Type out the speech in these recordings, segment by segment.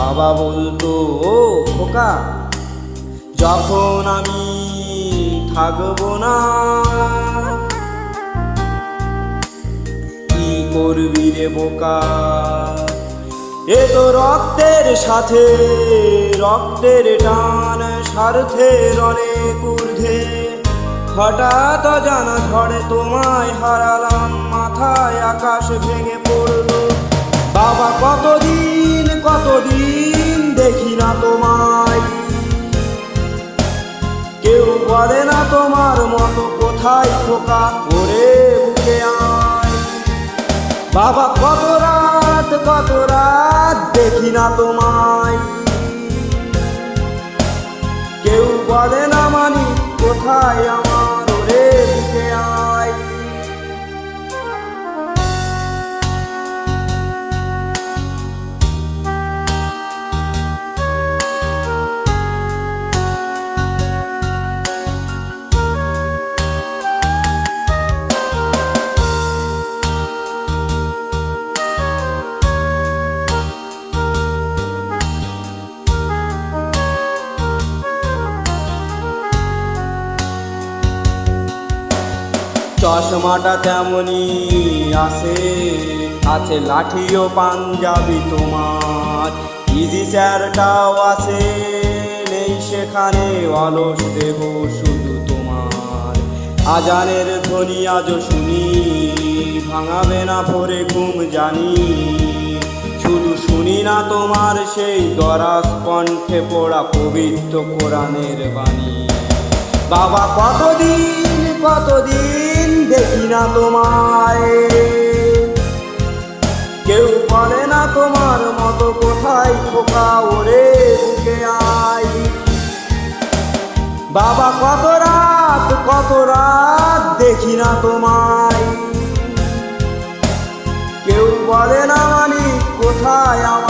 বাবা বলতো, ও খোকা, যখন আমি থাকব না, কি করবি রে বোকা? এ তো রক্তের সাথে, রক্তের টান, স্বার্থের অনেক ঊর্ধ্বে। হঠাৎ জানা ঝড়ে তোমায় হারালাম, মাথায় আকাশ ভেঙে পড়ল। বাবা কতদিন কতদিন দেখি না তোমায়? কেউ বলে না তোমার মতো কোথায় খোকা করে বুকে আয়। বাবা, কত রাত কত রাত দেখি না তোমায়? কেউ বলে না মানি কোথায় আমার চশমাটা তেমনই আছে। আছে লাঠি ও পাঞ্জাবি তোমার। ইজি স্যারটাও আছে, নেই সেখানে অলস দেহ শুধু তোমার। আজানের ধ্বনি আজও শুনি, ভাঙাবে না ভোরে ঘুম জানি। শুধু শুনি না তোমার সেই দরাজ কণ্ঠে পড়া পবিত্র কোরআনের বাণী। বাবা, কতদিন কতদিন দেখি না তোমায়। কেউ বলে না তোমার মতো কোথায় খোকা ওরে বুকে আয়। বাবা, কত রাত কত রাত দেখি না তোমায়। কেউ বলে না মানি কোথায় আমার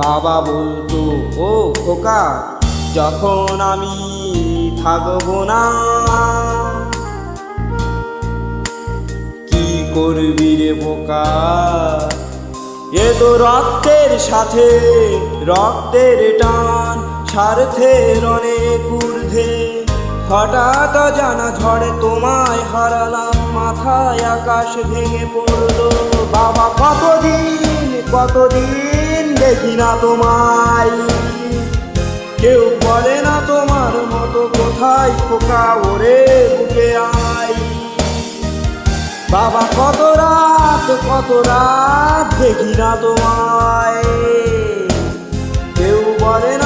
বাবা বলতো, ও খোকা, যখন আমি থাকব না, কি করবি রে বোকা? এ তো রক্তের সাথে, রক্তের টান, স্বার্থের অনেক ঊর্ধ্বে। হঠাৎ জানা ঝড়ে তোমায় হারালাম, মাথায় আকাশ ভেঙে পড়ল। বাবা, কতদিন কতদিন দেখি না তোমায়? কেউ বলে না তোমার মতো কোথায় পোকা ওরে বুকে আয়। বাবা, কত রাত কত রাত দেখি না তোমায়। কেউ বলে না